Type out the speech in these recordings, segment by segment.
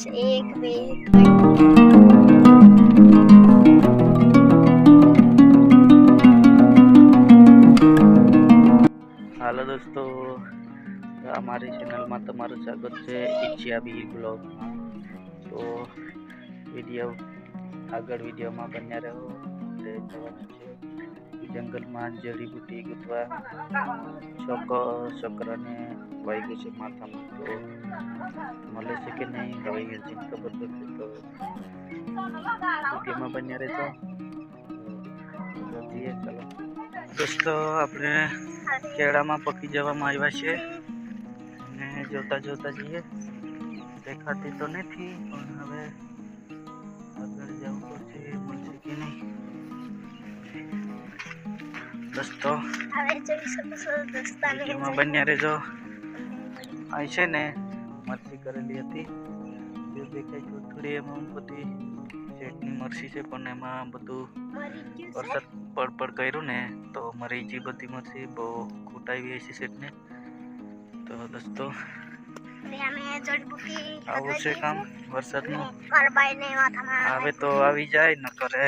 હાલો દોસ્તો અમારી ચેનલમાં તમારું સ્વાગત છે ઈચ્છ્યા બી બ્લોગમાં. તો વીડિયો આગળ વિડીયોમાં બન્યા રહો. જવાનું. છે જંગલમાં જડીબુટી ગૂંથવા છોક છોકરાને ગયું છે માથામાં. તો મળે છે કે નહીં? હવે હજી ખબર પડશે તો વિડીયોમાં બન્યા રહેતો જઈએ, ચાલો. દોસ્તો, આપણે કેળામાં પકી જવામાં આવ્યા છે. અને જોતા જોતા જઈએ. દેખાતી તો નથી, પણ હવે આગળ જવું પડશે. મળશે કે નહીં? દોસ્તો વિડીયોમાં બન્યા રહેજો. અહીં છે ને મરચી કરેલી હતી. દેખાય છે થોડી એમાં બધી શેઠની મરસી છે પણ એમાં બધું વરસાદ પડ પડ કર્યું ને તો મરી ગઈ બધી મરસી બહુ ખૂટાવી છે શેઠને તો દોસ્તો આવું છે કામ વરસાદનું. આવે તો આવી જાય ન કરે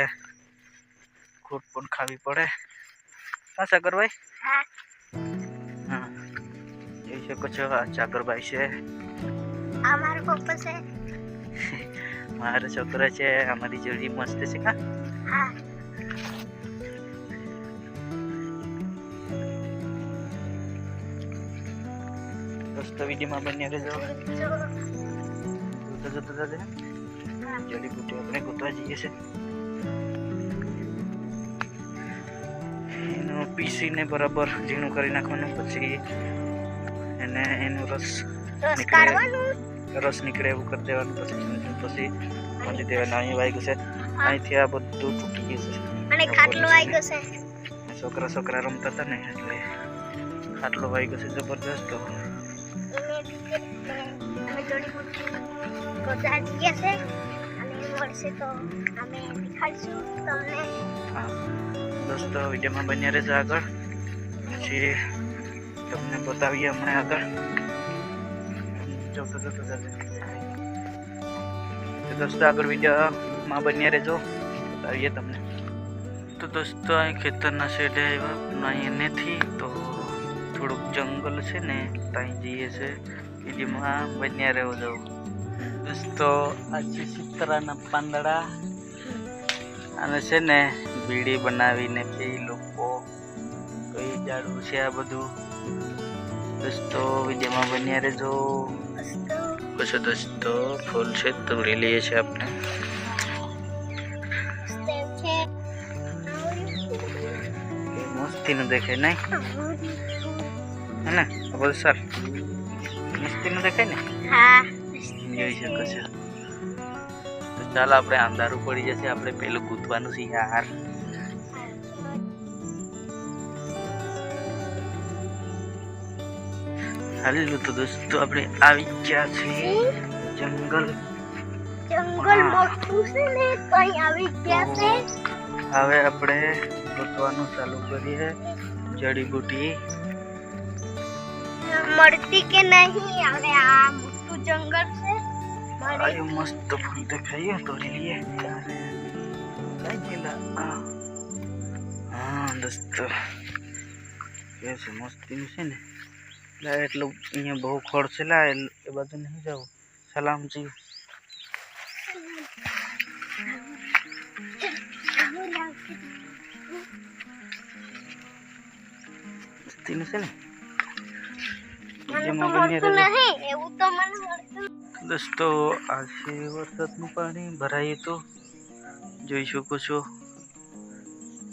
ખૂટ પણ ખાવી પડે. હા સાગરભાઈ? હા. હા. જોઈ શકો છો આ સાગરભાઈ છે. આ મારો પપ્પા છે. મારો છોકરો છે અમારી જોડી મસ્ત છે કા હા. દોસ્તો વિડીયોમાં બન્યા રહેજો. જોતા જોતા જશે જોડી બુટી આપણે ગોતવા જઈએ છે પીસીને બરાબર ઝીણું કરી નાખવાનું પછી એને એનું રસ રસ નીકળે. રસ નીકળે એવું કરી દેવાનું પછી પછી મળી દેવાનું. અહીં વાગ્યું છે. અહીંથી આ બધું તૂટી ગયું છે. અને ખાટલો આવી ગયો છે. છોકરા છોકરા રમતા હતા ને એટલે ખાટલો વાગ્યો છે જબરદસ્ત તો. અમે છે. હા, દોસ્તો, વિડીયોમાં બન્યા રહેજો આગળ. પછી તમને બતાવીએ હમણાં આગળ. જોતો જોતો તો દોસ્તો, આગળ વિડીયોમાં બન્યા રહેજો. બતાવીએ તમને. તો દોસ્તો, અહીં ખેતરના શેડે આવ્યા. પણ અહીં નથી, તો થોડુંક જંગલ છે ને, ત્યાં જઈએ છે. વિડીયોમાં બન્યા રહેવો જો દોસ્તો આ છે સિત્તરાના પાંદડા અને છે ને બીડી બનાવીને બે લોકો કઈ જાડવું છે આ બધું. દોસ્તો વિડીયોમાં બન્યા રહેજો. દોસ્તો પછી દોસ્તો ફૂલ છે તોડી લઈએ છીએ આપણે. મસ્તીનું દેખાય નહીં? હે ને? બોલ સર. મસ્તીનું દેખાય ને? હા. જોઈ શકે છે. તો ચાલો આપણે અંધારું પડી જશે આપણે પેલું ગૂંથવાનું છે યાર લો તો દોસ્તો આપણે આવી ગયા છીએ જંગલ. જંગલ મોટું છે ને કઈ આવી ગયા છે. હવે આપણે ગોતવાનું ચાલુ કરીએ જડીબુટી મળતી કે નહીં? હવે આ મોટું જંગલ છે મસ્ત ફૂલ દેખાય તોડી લઈએ કઈ ગયેલા હા દોસ્તો કે છે મસ્તીનું છે ને એટલે એટલું અહીંયા બહુ ખોડ છે લા એ બાજુ નહીં જવું સલામજી મસ્તીનું છે ને તો. એવું તો મને દોસ્તો આજે વરસાદનું પાણી ભરાયું તો જોઈ શકો છો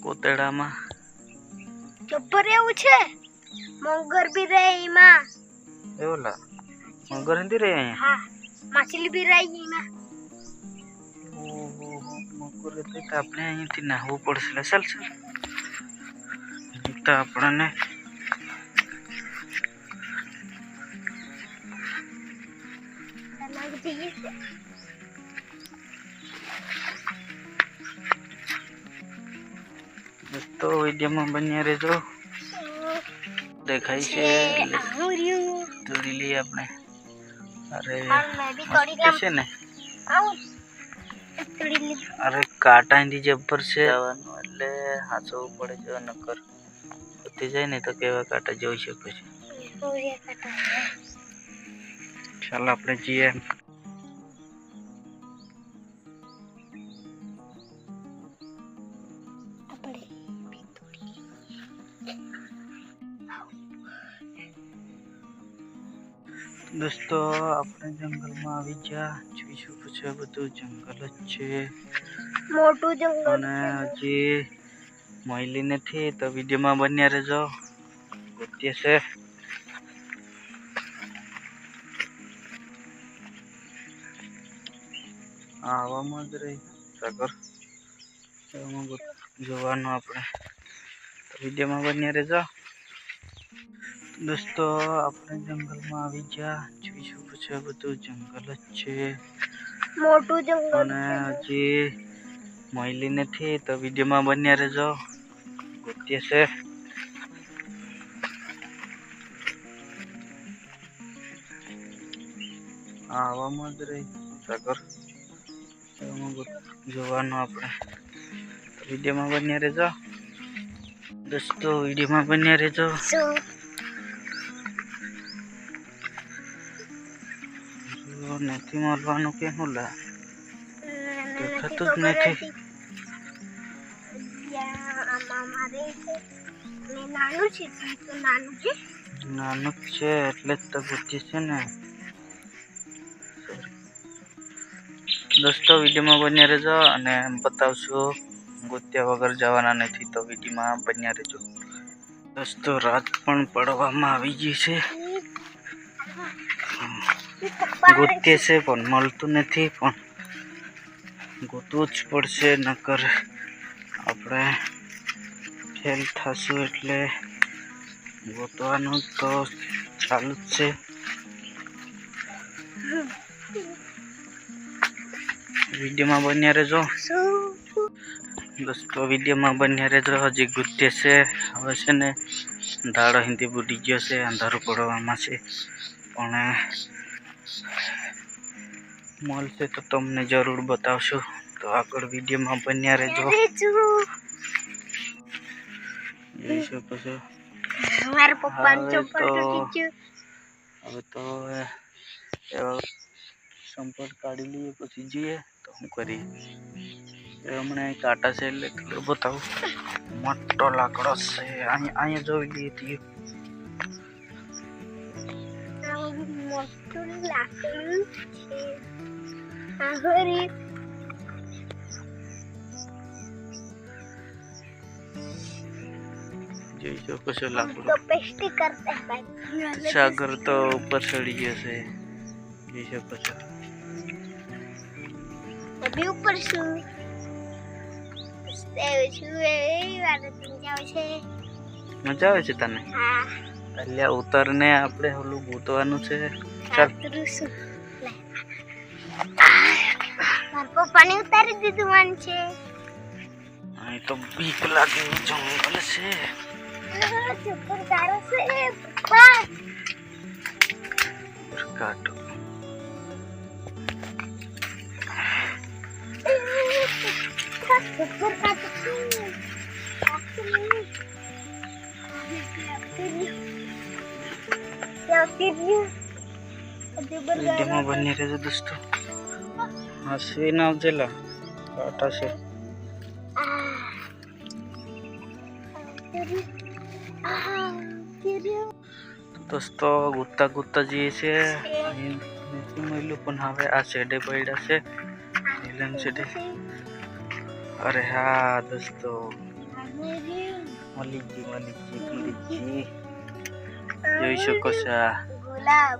કોતડામાં જબ્બર એવું છે? મંગર બી રહે એમાં. એવલા મંગર નથી રહે અહીંયા? હા માછલી બી રહી એમાં. મગર એટલે આપણે અહીંયાથી નાહવું પડશે. ચાલ ચાલ. તો આપણને વિડીયોમાં બન્યા રહેજો. દેખાય છે. દોડી લઈએ આપણે. અરે છે ને. અરે તોડી લીધું જબ્બર છે. આવવાનું એટલે હાંસવું પડે છે નકર પતી જાય ને તો કેવા કાંટા જોઈ શકો છો. ચાલો આપણે જઈએ. દોસ્તો આપણે જંગલમાં આવી ગયા. જોઈ શકો છો બધું જંગલ જ છે. મોટું જંગલ અને હજી મળી નથી તો વિડીયોમાં બન્યા રહેજો. ગોતીએ છે. આવવામાં આવામાં જ રહી. સાગર એમાં જોવાનું આપણે. વિડીયોમાં બન્યા રહેજો. દોસ્તો આપણે જંગલમાં આવી ગયા. જોઈ શકો છો બધું જંગલ જ છે. મોટું જંગલ અને હજી મળી નથી તો વિડીયોમાં બન્યા રહેજો. ગોતીએ છે. આવામાં જ રહી સાગર. જોવાનું આપણે. વિડીયોમાં બન્યા રહેજો. દોસ્તો વિડીયોમાં બન્યા રહેજો. નથી મળવાનું કે શું લા? દેખાતું જ નથી. નાનું છે એટલે જ તો પૂછી છે ને. દોસ્તો વિડીયોમાં બન્યા રહેજો અને બતાવશું ગોત્યા વગર જવાના નથી તો વિડીયોમાં બન્યા રહેજો. દોસ્તો રાત પણ પડવામાં આવી ગઈ છે. ગોતીએ છે પણ મળતું નથી પણ ગોતવું જ પડશે નકર આપણે ફેલ થશું એટલે ગોતવાનું તો ચાલુ જ છે. વિડીયોમાં બન્યા રહેજો. દોસ્તો વિડીયોમાં બન્યા રહેજો હજી ગુત્તે છે. હવે છે ને દાડો હિન્દી બુડી ગયો છે અંધારું પડવામાં છે. પણ મળશે તો તમને જરૂર બતાવશું. તો આગળ વિડીયોમાં બન્યા રહેજો. શકો છો હવે તો- હવે તો સંપર્ક કાઢી લઈએ પછી જઈએ તો હું કરીએ હમણાં એક કાંટા છે એટલે થોડું બતાવું. મોટો લાકડો છે. અહીંયા અહીંયા જોઈ લઈએ આ મોટું લાકડું છે. આ જોઈ શકો છો લાકડું. તો પેસ્ટી કરતા ભાઈ. સાગર તો ઉપર ચડી ગયો છે. જોઈ શકો છો અભી ઉપર શું? સેવ છું એ વાત સમજાવે છે. મજા આવે છે તને? હા. એટલે ઉતરને આપણે ઓલું ગોતવાનું છે. ચાલ. પપ્પાને ઉતારી દીધું મન છે. અહીં તો બીક લાગે જંગલ છે. ચપ્પલ તારો છે. કાંટો વિડીયોમાં બની રહેજો દોસ્તો. હસવી ના આવજેલા કાંટા છે. દોસ્તો ગુત્તા ગુત્તા જઈએ છે નથી મળ્યું, પણ હવે આ શેડે પડ્યા છે. નીલમ શેડે અરે હા દોસ્તો મળી ગઈ મળી ગઈ મળી ગઈ જોઈ શકો છો આ ગુલાબ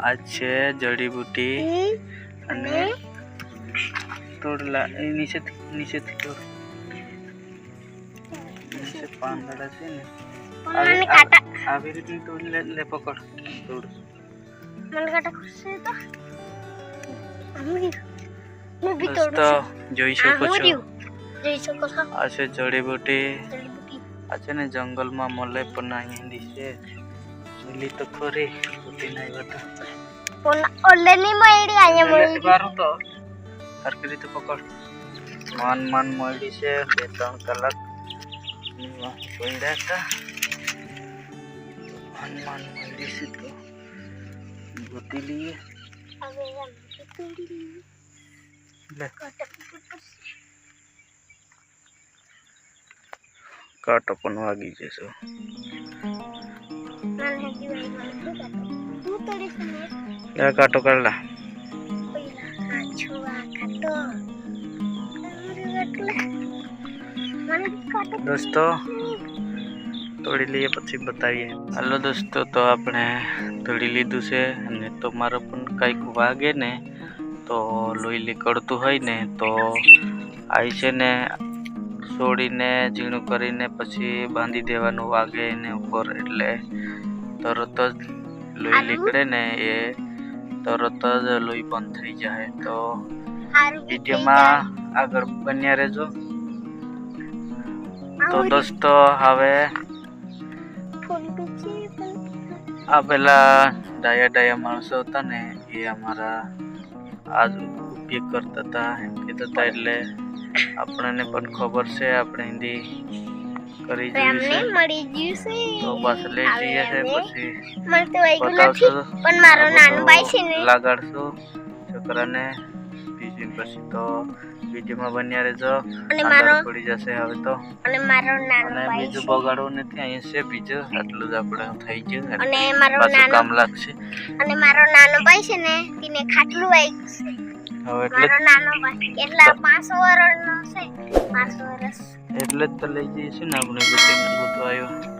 આ છે જડીબુટી અને તોડલા એ નીચેથી નીચેથી તોડ નીચે પાંદડા છે ને મને આવી- કાટા આવી- આવી રીતે તોડી લે લે પકડ જોઈ આ શકો હું છો રહ્યું. જોઈ શકો છો આ છે જડીબુટી જડીબુટી. આ છે ને જંગલમાં મળે પણ અહીંયા છે મિલી તો ખરી બુટી ના આવ્યા પણ ઓલે ની મળી અહીંયા એટલે મળી વારું તો સરખી રીતે પકડ માન માન મળી છે બે ત્રણ કલાક પડ્યા હતા માન માન મળી છે તો ગોતી લઈએ હવે આમ તોડી લઈએ. કાંટો પણ વાગી જશે? તું કાંટો કાઢો. દોસ્તો, તોડી લઈએ પછી બતાવીએ હાલો દોસ્તો, તો આપણે તોડી લીધું છે અને તમારો પણ કંઈક વાગે ને તો લોહી નીકળતું હોય ને તો આવી છે ને છોડીને ઝીણું કરીને પછી બાંધી દેવાનું વાગે એને ઉપર. એટલે તરત જ લોહી નીકળે ને એ તરત જ લોહી બંધ થઈ જાય. તો વિડીયોમાં આગળ બન્યા રહેજો. તો દોસ્તો હવે આ પેલા ડાયા ડાયા માણસો હતા ને એ અમારા આજ ઉપયોગ કરતા હતા એમ કહેતા હતા એટલે આપણને પણ ખબર છે આપણે હિન્દી કરી છે. છે. તો બસ લઈ જઈએ છે પછી મને તો પણ મારો નાનો ભાઈ છે ને. લગાડશું છોકરાને. બીજી પછી તો વિડીયોમાં બન્યા રહેજો. મારો પડી જશે હવે તો. અને મારો નાનો ભાઈ બીજું બગાડવું નથી અહીં છે બીજું આટલું જ આપણે થઈ ગયું. અને મારો નાનો કામ લાગશે. અને મારો નાનો ભાઈ છે ને તેને ખાટલું વાગ્યું છે. હવે એટલે મારો નાનો ભાઈ. એટલા પાંચ વર્ષનો છે. વર્ષ એટલે જ તો લઈ જઈએ ને આપણે ગોતવા આવ્યો